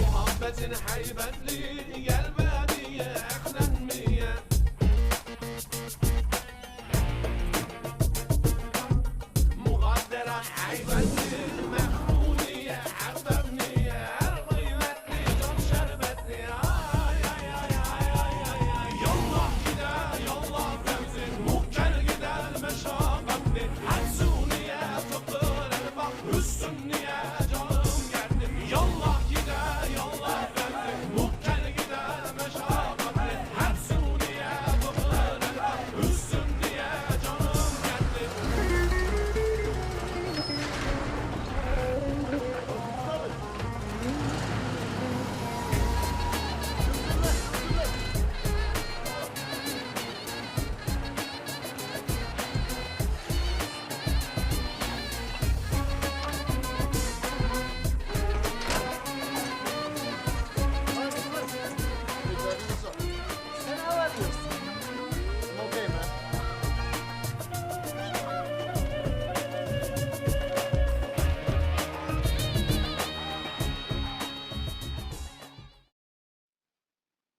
محبة حيبت لي يا البادية إحنا المية مغادرة حيبت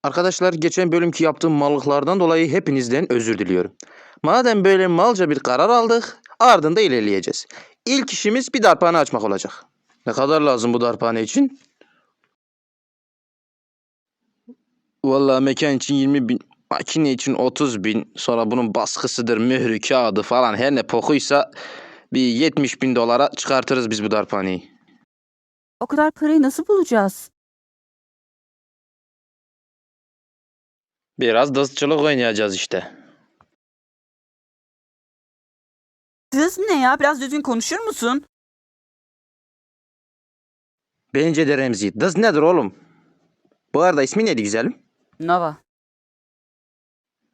Arkadaşlar geçen bölümki yaptığım mallıklardan dolayı hepinizden özür diliyorum. Madem böyle malca bir karar aldık, ardında ilerleyeceğiz. İlk işimiz bir darphane açmak olacak. Ne kadar lazım bu darphane için? Vallahi mekan için 20 bin, makine için 30 bin, sonra bunun baskısıdır, mührü, kağıdı falan her ne pokuysa bir 70 bin dolara çıkartırız biz bu darphaneyi. O kadar parayı nasıl bulacağız? Biraz dızcılık oynayacağız işte. Kız ne ya? Biraz düzgün konuşur musun? Bence de Remzi. Dız nedir oğlum? Bu arada ismi neydi güzelim? Nova.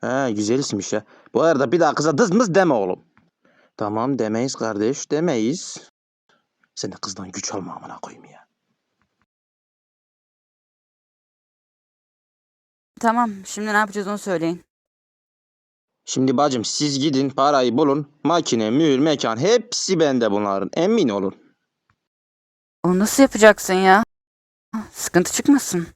Ha güzel isimmiş ya. Bu arada bir daha kıza dız mız deme oğlum. Tamam demeyiz kardeş demeyiz. Sen de kızdan güç alma amına koyayım ya. Tamam, şimdi ne yapacağız onu söyleyin. Şimdi bacım siz gidin parayı bulun. Makine, mühür, mekan hepsi bende bunların. Emin olun. Onu nasıl yapacaksın ya? Sıkıntı çıkmasın.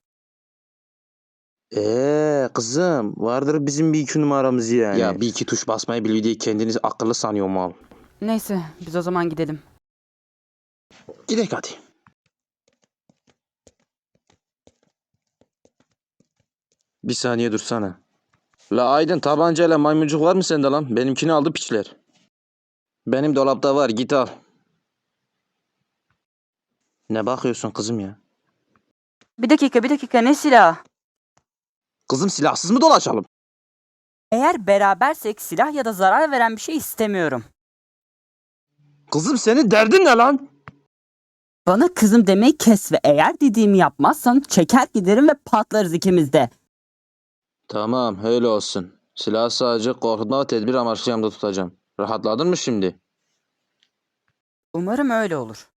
Eee kızım vardır bizim bir iki numaramız yani. Ya bir iki tuş basmayı biliyor diye kendinizi akıllı sanıyor mal. Neyse, biz o zaman gidelim. Gidelim hadi. Bir saniye dursana. La Aydın tabancayla maymuncuk var mı sende lan? Benimkini aldı piçler. Benim dolapta var git al. Ne bakıyorsun kızım ya? Bir dakika, bir dakika. Ne silah? Kızım silahsız mı dolaşalım? Eğer berabersek silah ya da zarar veren bir şey istemiyorum. Kızım senin derdin ne lan? Bana kızım demeyi kes ve eğer dediğimi yapmazsan çeker giderim ve patlarız ikimiz de. Tamam öyle olsun. Silahı sadece korkutma ve tedbir amaçlı yanımda tutacağım. Rahatladın mı şimdi? Umarım öyle olur.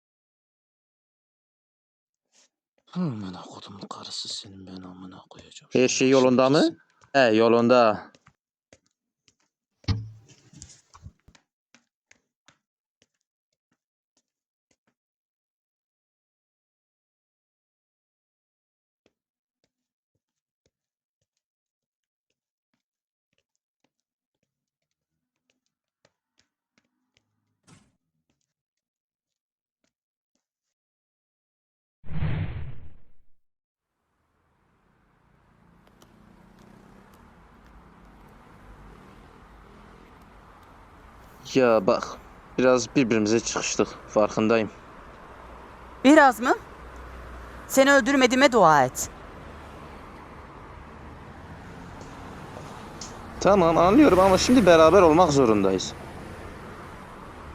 Amına kodumun karısı senin ben amına koyacağım. Her şey yolunda mı? He yolunda. Ya bak biraz birbirimize çıkıştık farkındayım. Biraz mı? Seni öldürmediğime dua et. Tamam anlıyorum ama şimdi beraber olmak zorundayız.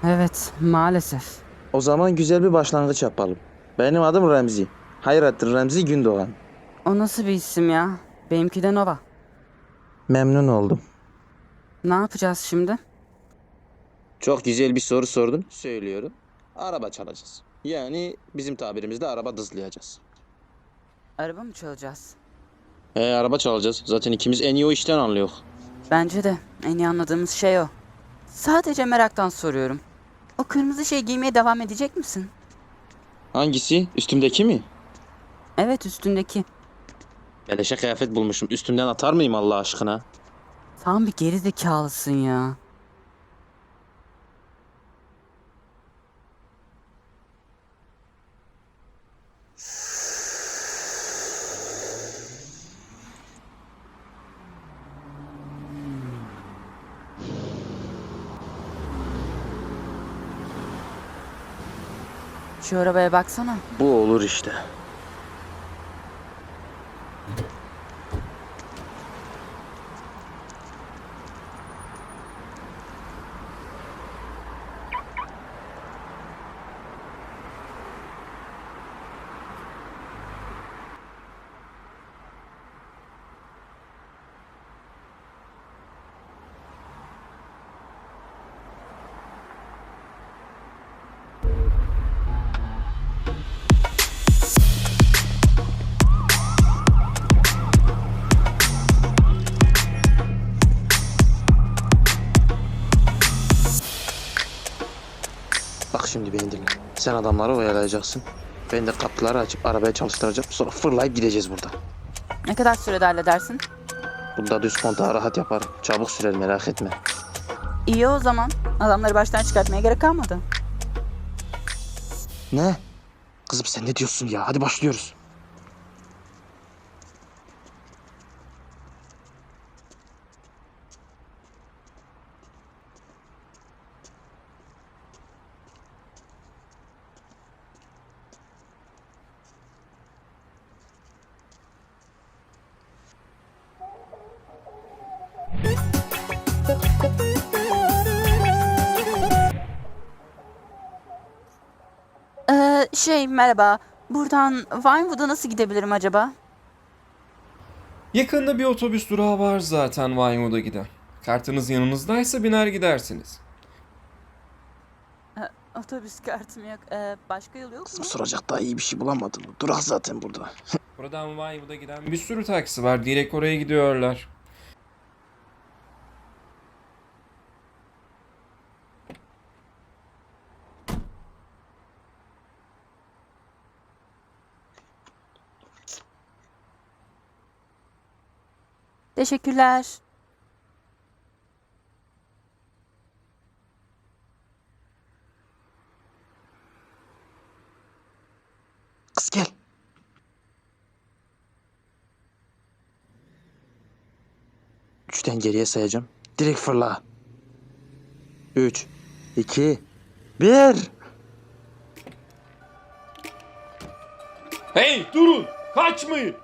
Evet, maalesef. O zaman güzel bir başlangıç yapalım. Benim adım Remzi. Hayrettin Remzi Gündoğan. O nasıl bir isim ya? Benimki de Nova. Memnun oldum. Ne yapacağız şimdi? Çok güzel bir soru sordun. Söylüyorum. Araba çalacağız. Yani bizim tabirimizde araba dızlayacağız. Araba mı çalacağız? He araba çalacağız. Zaten ikimiz en iyi o işten anlıyor. Bence de en iyi anladığımız şey o. Sadece meraktan soruyorum. O kırmızı şey giymeye devam edecek misin? Hangisi? Üstümdeki mi? Evet üstündeki. Beleşe kıyafet bulmuşum. Üstümden atar mıyım Allah aşkına? Tam bir geri zekalısın ya. Şu arabaya baksana. Bu olur işte. Sen adamları oyalayacaksın. Ben de kapıları açıp arabaya çalıştıracağım. Sonra fırlayıp gideceğiz burada. Ne kadar sürede halledersin? Bunda düz kontağı rahat yaparım. Çabuk sürer merak etme. İyi o zaman. Adamları baştan çıkartmaya gerek kalmadı. Ne? Kızım sen ne diyorsun ya? Hadi başlıyoruz. Şey merhaba. Buradan Vinewood'a nasıl gidebilirim acaba? Yakında bir otobüs durağı var zaten Vinewood'a giden. Kartınız yanınızdaysa biner gidersiniz. Otobüs kartım yok. Ee, başka yol yok mu? Soracak daha iyi bir şey bulamadım. Durak zaten burada. Buradan Vinewood'a giden bir sürü taksi var. Direkt oraya gidiyorlar. Teşekkürler. Kız gel. Üçten geriye sayacağım. Direkt fırla. Üç, iki, bir. Hey durun! Kaçmayın!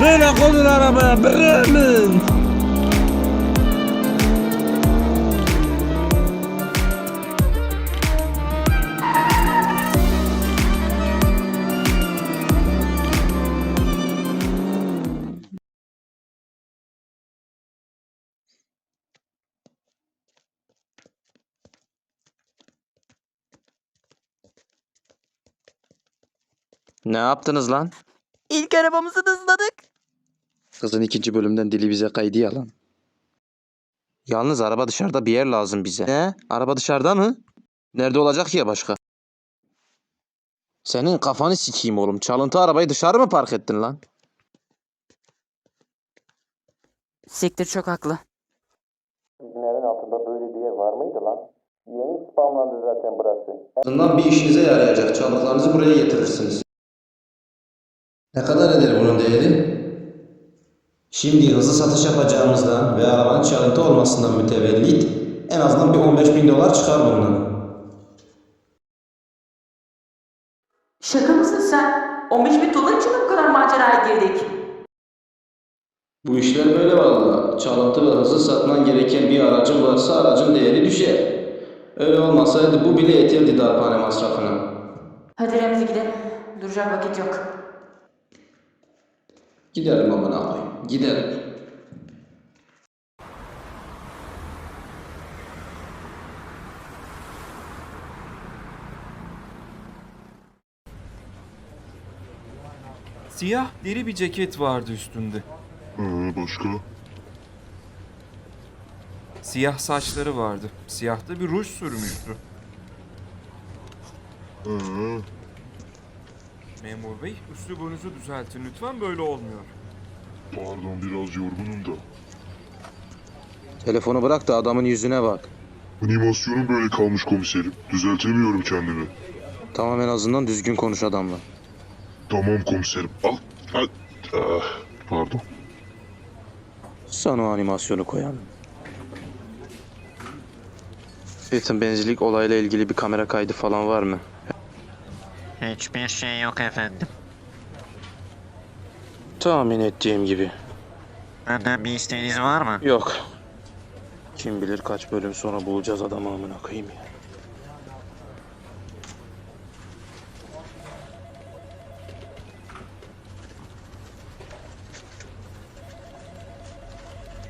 Böyle konur arabaya Bremen. Ne yaptınız lan? Arabamızı hızladık. Kızın ikinci bölümden dili bize kaydı ya lan. Yalnız araba dışarıda bir yer lazım bize. Ne? Araba dışarıda mı? Nerede olacak ya başka? Senin kafanı sikeyim oğlum. Çalıntı arabayı dışarı mı park ettin lan? Siktir çok haklı. Bizim evin altında böyle bir yer var mıydı lan? Yeni spamlandı zaten burası. Bundan bir işinize yarayacak. Çaldıklarınızı buraya getirirsiniz. Ne kadar eder bunun değeri? Şimdi hızlı satış yapacağımızdan ve arabanın çalıntı olmasından mütevellit en azından bir 15 bin dolar çıkar bundan. Şaka mısın sen? 15 bin dolar için mi bu kadar maceraya girdik? Bu işler böyle valla. Çalıntı ve hızlı satman gereken bir aracın varsa aracın değeri düşer. Öyle olmasaydı bu bile yeterdi darphane masrafına. Hadi Remzi gidelim. Duracak vakit yok. Gidelim amına koyayım. Gidelim. Siyah deri bir ceket vardı üstünde. Ee, başka? Siyah saçları vardı. Siyah da bir ruj sürmüştü. Memur bey, üslubunuzu düzeltin lütfen böyle olmuyor. Pardon biraz yorgunum da. Telefonu bırak da adamın yüzüne bak. Animasyonum böyle kalmış komiserim. Düzeltemiyorum kendimi. Tamam en azından düzgün konuş adamla. Tamam komiserim. Al. al. Ah, pardon. Sana o animasyonu koyalım. Ethan benzinlik olayla ilgili bir kamera kaydı falan var mı? Hiçbir şey yok efendim. Tahmin ettiğim gibi. Benden bir isteğiniz var mı? Yok. Kim bilir kaç bölüm sonra bulacağız adamı amına koyayım ya.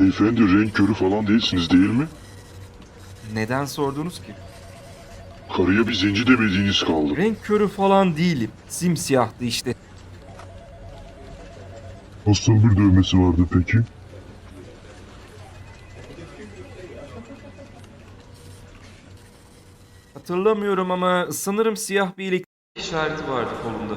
Beyefendi renk körü falan değilsiniz değil mi? Neden sordunuz ki? Karıya bir zenci demediğiniz kaldı. Renk körü falan değilim. Simsiyahtı işte. Nasıl bir dövmesi vardı peki? Hatırlamıyorum ama sanırım siyah bir iyilik işareti vardı kolunda.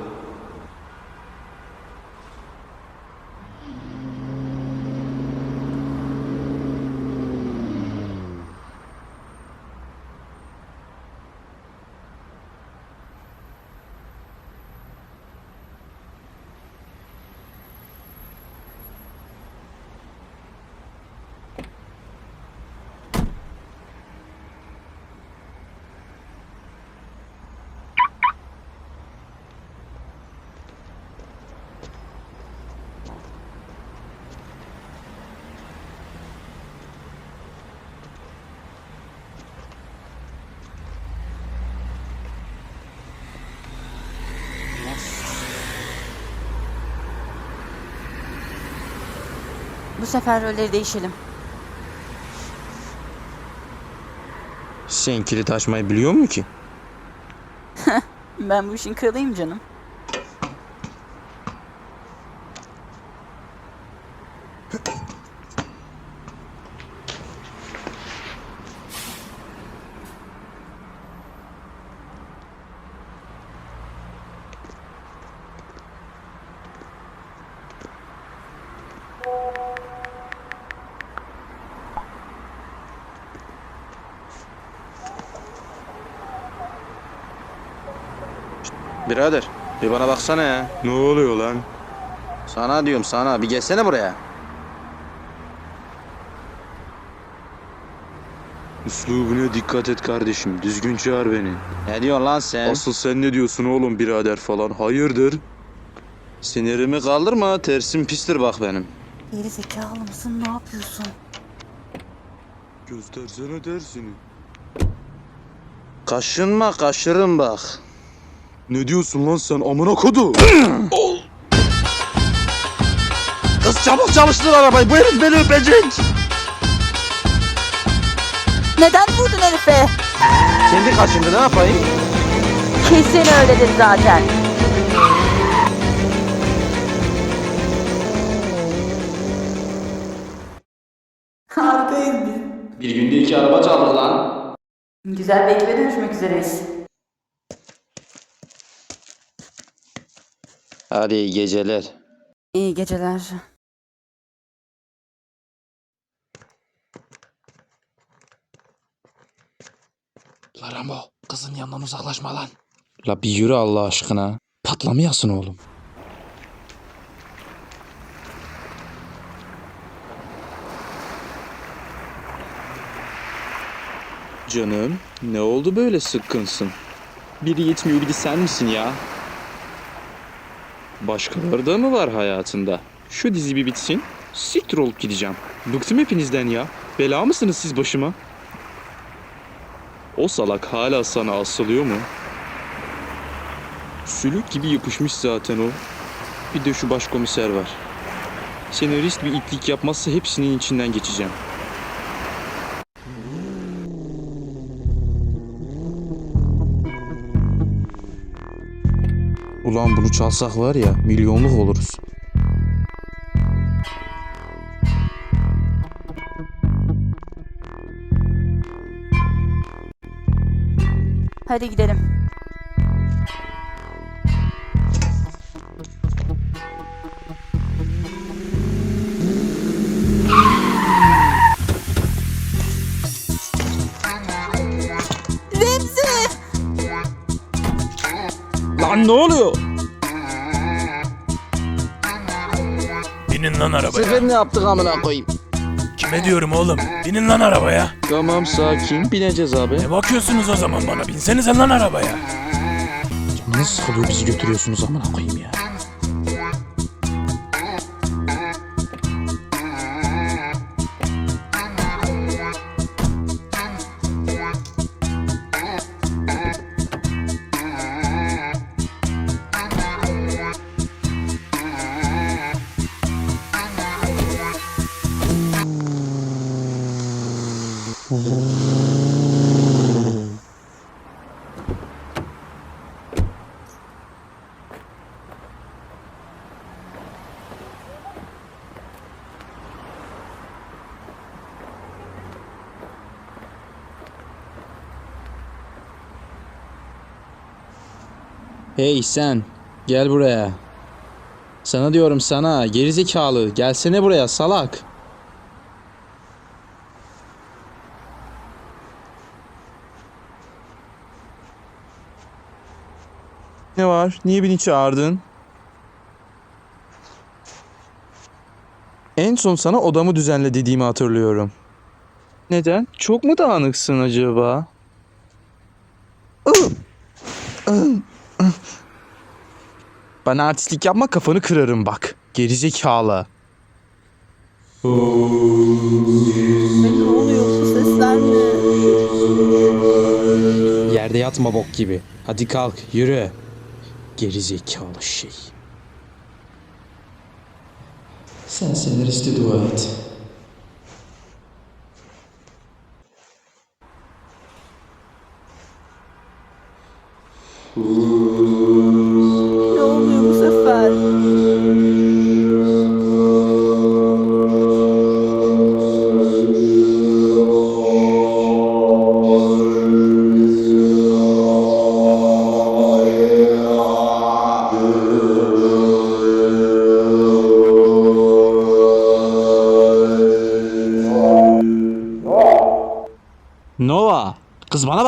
Bu sefer rolleri değişelim. Sen kilit açmayı biliyor mu ki? Ben bu işin kralıyım canım. Birader bir bana baksana ya. Ne oluyor lan? Sana diyorum sana bir gelsene buraya. Üslubuna dikkat et kardeşim. Düzgün çağır beni. Ne diyorsun lan sen? Asıl sen ne diyorsun oğlum birader falan? Hayırdır? Sinirimi kaldırma tersim pistir bak benim. Geri zekalı mısın? Ne yapıyorsun? Göstersene dersini. Kaşınma kaşırım bak. Ne diyorsun lan sen amına kodu? Kız çabuk çalıştır arabayı bu herif beni öpecek. Neden vurdun herife? Kendi kaşındı ne yapayım? Kesin öyledir zaten. Harikayız biz. Bir günde iki araba çaldık lan. Güzel bir ekibe dönüşmek üzereyiz. Hadi iyi geceler. İyi geceler. La Rambo kızın yanından uzaklaşma lan. La bir yürü Allah aşkına. Patlamayasın oğlum. Canım ne oldu böyle sıkkınsın? Biri yetmiyor bir de sen misin ya? Başkaları da mı var hayatında? Şu dizi bir bitsin. Siktir olup gideceğim. Bıktım hepinizden ya. Bela mısınız siz başıma? O salak hala sana asılıyor mu? Sülük gibi yapışmış zaten o. Bir de şu başkomiser var. Senarist bir itlik yapmazsa hepsinin içinden geçeceğim. Ulan bunu çalsak var ya milyonluk oluruz. Hadi gidelim. Ne yaptık amına koyayım? Kime diyorum oğlum? Binin lan arabaya. Tamam sakin bineceğiz abi. Ne bakıyorsunuz o zaman bana? Binsenize lan arabaya. Nasıl sıkılıyor bizi götürüyorsunuz amına koyayım ya. Hey sen gel buraya. Sana diyorum sana gerizekalı gelsene buraya salak. Ne var? Niye beni çağırdın? En son sana odamı düzenle dediğimi hatırlıyorum. Neden? Çok mu dağınıksın acaba? Bana artistlik yapma kafanı kırarım bak. Gerizekalı. Ne oluyor bu sesler ne? Yerde yatma bok gibi. Hadi kalk yürü. Gerizekalı şey. Sen senaristi dua et.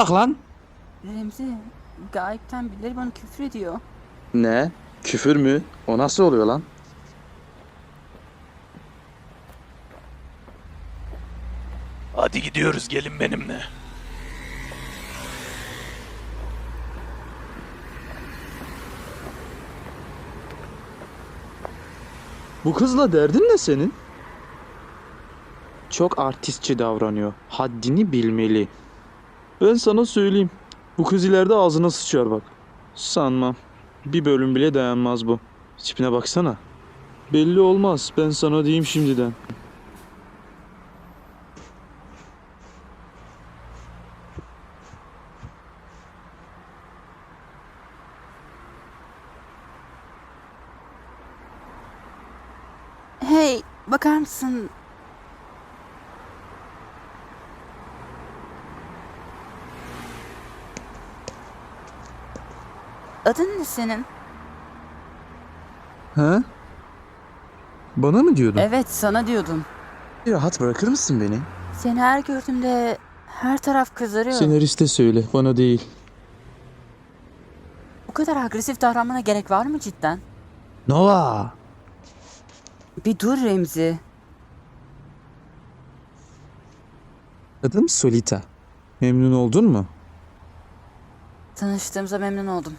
Bak lan. Remzi, gayipten birileri bana küfür ediyor. Ne? Küfür mü? O nasıl oluyor lan? Hadi gidiyoruz gelin benimle. Bu kızla derdin ne senin? Çok artistçi davranıyor. Haddini bilmeli. Ben sana söyleyeyim. Bu kız ileride ağzına sıçar bak. Sanmam. Bir bölüm bile dayanmaz bu. Tipine baksana. Belli olmaz. Ben sana diyeyim şimdiden. Hey, bakar mısın? Adın ne senin? Ha? Bana mı diyordun? Evet, sana diyordum. Rahat bırakır mısın beni? Seni her gördüğümde her taraf kızarıyor. Senariste söyle. Bana değil. Bu kadar agresif davranmana gerek var mı cidden? Nova! Bir dur Remzi. Adım Solita. Memnun oldun mu? Tanıştığımıza memnun oldum.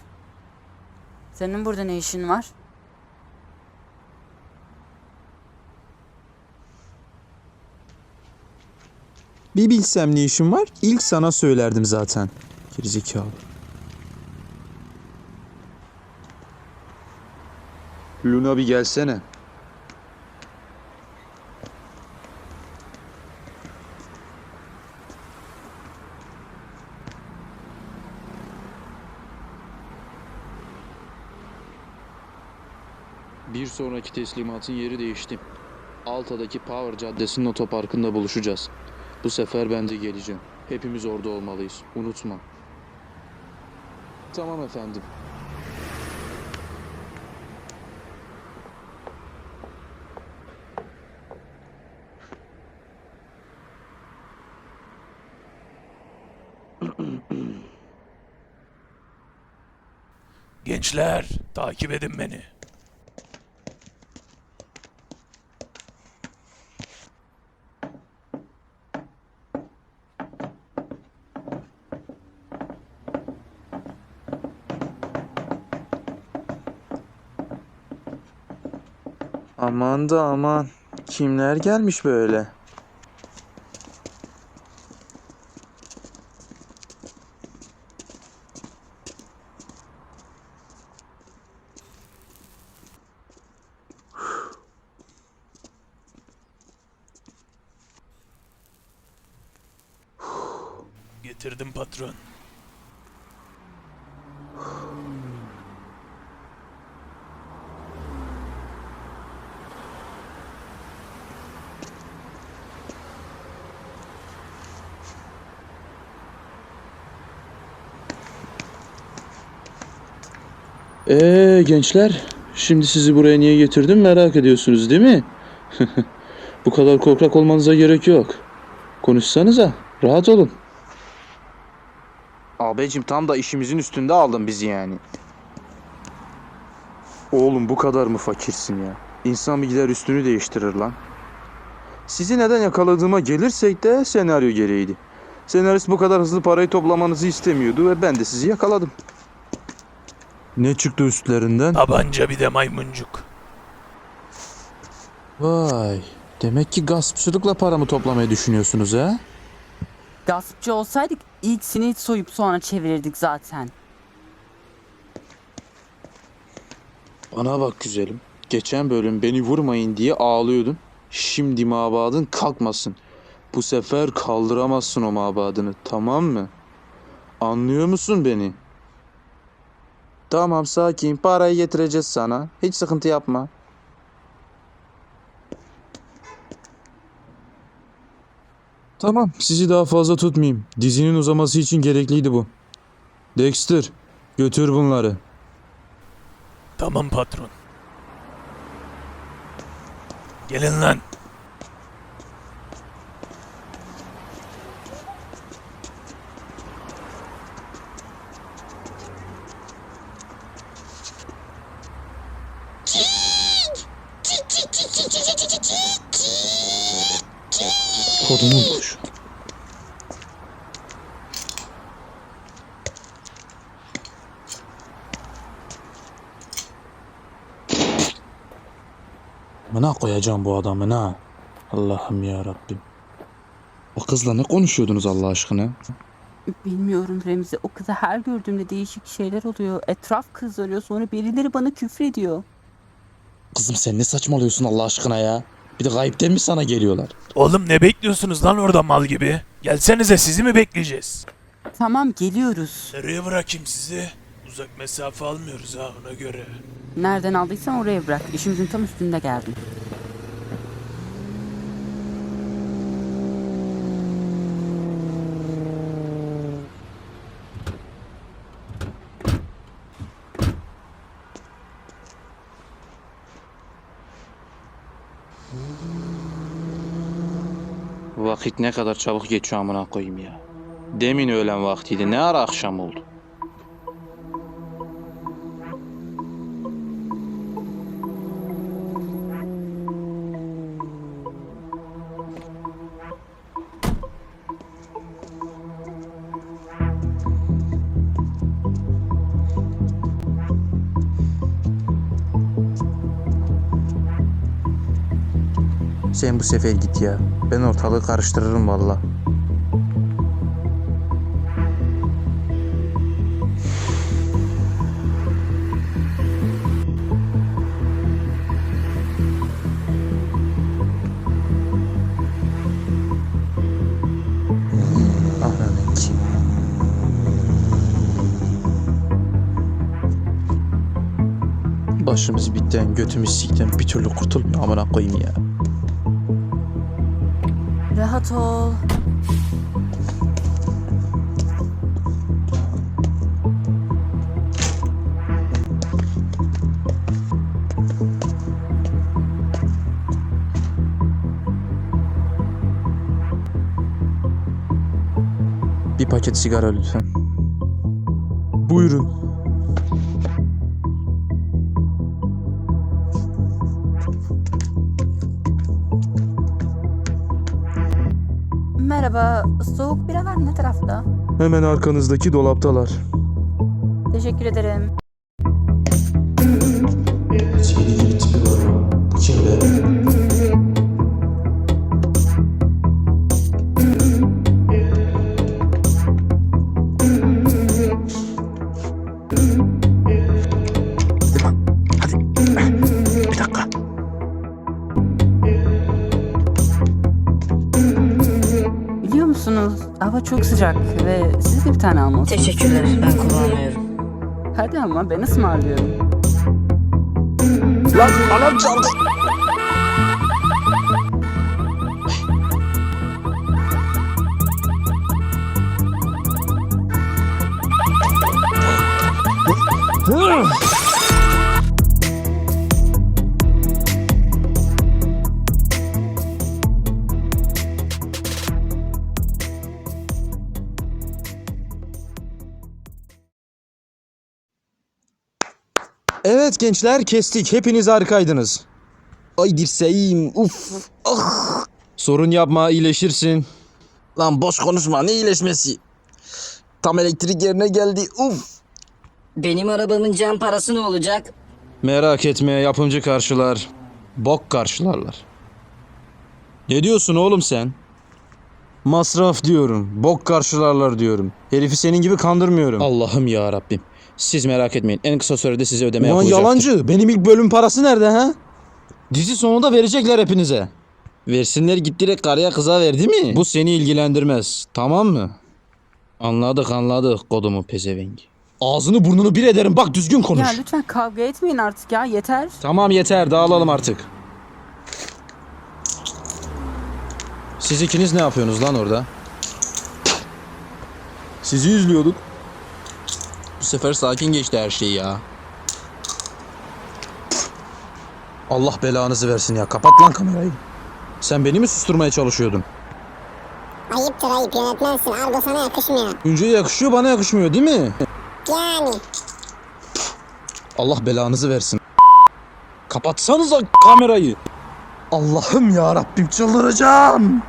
Senin burada ne işin var? Bir bilsem ne işim var ilk sana söylerdim zaten. Gerizekalı. Luna bir gelsene. Bir sonraki teslimatın yeri değişti. Alta'daki Power Caddesi'nin otoparkında buluşacağız. Bu sefer ben de geleceğim. Hepimiz orada olmalıyız. Unutma. Tamam efendim. Gençler takip edin beni. Aman da aman. Kimler gelmiş böyle? Getirdim patron. Ee gençler, şimdi sizi buraya niye getirdim merak ediyorsunuz değil mi? Bu kadar korkak olmanıza gerek yok. Konuşsanıza, rahat olun. Abicim tam da işimizin üstünde aldın bizi yani. Oğlum bu kadar mı fakirsin ya? İnsan bir gider üstünü değiştirir lan. Sizi neden yakaladığıma gelirsek de senaryo gereğiydi. Senarist bu kadar hızlı parayı toplamanızı istemiyordu ve ben de sizi yakaladım. Ne çıktı üstlerinden? Tabanca bir de maymuncuk. Vay. Demek ki gaspçılıkla paramı toplamayı düşünüyorsunuz ha? Gaspçı olsaydık ilk sineği soyup sonra çevirirdik zaten. Bana bak güzelim. Geçen bölüm beni vurmayın diye ağlıyordun. Şimdi mabadın kalkmasın. Bu sefer kaldıramazsın o mabadını tamam mı? Anlıyor musun beni? Tamam sakin parayı getireceğiz sana. Hiç sıkıntı yapma. Tamam sizi daha fazla tutmayayım. Dizinin uzaması için gerekliydi bu. Dexter götür bunları. Tamam patron. Gelin lan. Koyacağım bu adamı ha. Allah'ım ya Rabbim. O kızla ne konuşuyordunuz Allah aşkına? Bilmiyorum Remzi o kızı her gördüğümde değişik şeyler oluyor. Etraf kızarıyor sonra birileri bana küfrediyor. Kızım sen ne saçmalıyorsun Allah aşkına ya? Bir de gayipten mi sana geliyorlar? Oğlum ne bekliyorsunuz lan orada mal gibi? Gelsenize sizi mi bekleyeceğiz? Tamam geliyoruz. Nereye bırakayım sizi? Uzak mesafe almıyoruz ha ona göre. Nereden aldıysan oraya bırak. İşimizin tam üstünde geldim. Vakit ne kadar çabuk geçiyor amına koyayım ya. Demin öğlen vaktiydi. Ne ara akşam oldu? Sen bu sefer git ya. Ben ortalığı karıştırırım valla. Başımız bitten, götümüz sikten bir türlü kurtulmuyor amına koyayım ya. Rahat ol. Bir paket sigara lütfen. Buyurun. Merhaba, soğuk biralar ne tarafta? Hemen arkanızdaki dolaptalar. Teşekkür ederim. Sıcak ve siz de bir tane almalısınız. Teşekkürler ben kullanmıyorum. Hadi ama ben ısmarlıyorum. Lan alarm çaldı. Evet gençler kestik. Hepiniz harikaydınız. Ay dirseğim. Uf. Ah. Sorun yapma iyileşirsin. Lan boş konuşma ne iyileşmesi. Tam elektrik yerine geldi. Uf. Benim arabamın cam parası ne olacak? Merak etme yapımcı karşılar. Bok karşılarlar. Ne diyorsun oğlum sen? Masraf diyorum. Bok karşılarlar diyorum. Herifi senin gibi kandırmıyorum. Allah'ım ya Rabbim. Siz merak etmeyin. En kısa sürede size ödeme Ulan yapılacaktır. yalancı. Benim ilk bölüm parası nerede ha? Dizi sonunda verecekler hepinize. Versinler git direkt karıya kıza verdi mi? Bu seni ilgilendirmez. Tamam mı? Anladık anladık kodumu pezevengi. Ağzını burnunu bir ederim bak düzgün konuş. Ya lütfen kavga etmeyin artık ya, yeter. Tamam yeter dağılalım artık. Siz ikiniz ne yapıyorsunuz lan orada? Sizi izliyorduk. Bu sefer sakin geçti her şey ya. Allah belanızı versin ya. Kapat lan kamerayı. Sen beni mi susturmaya çalışıyordun? Ayıptır ayıp yönetmensin. Argo sana yakışmıyor. Önce yakışıyor bana yakışmıyor değil mi? Yani. Allah belanızı versin. Kapatsanıza kamerayı. Allah'ım ya Rabbim çıldıracağım.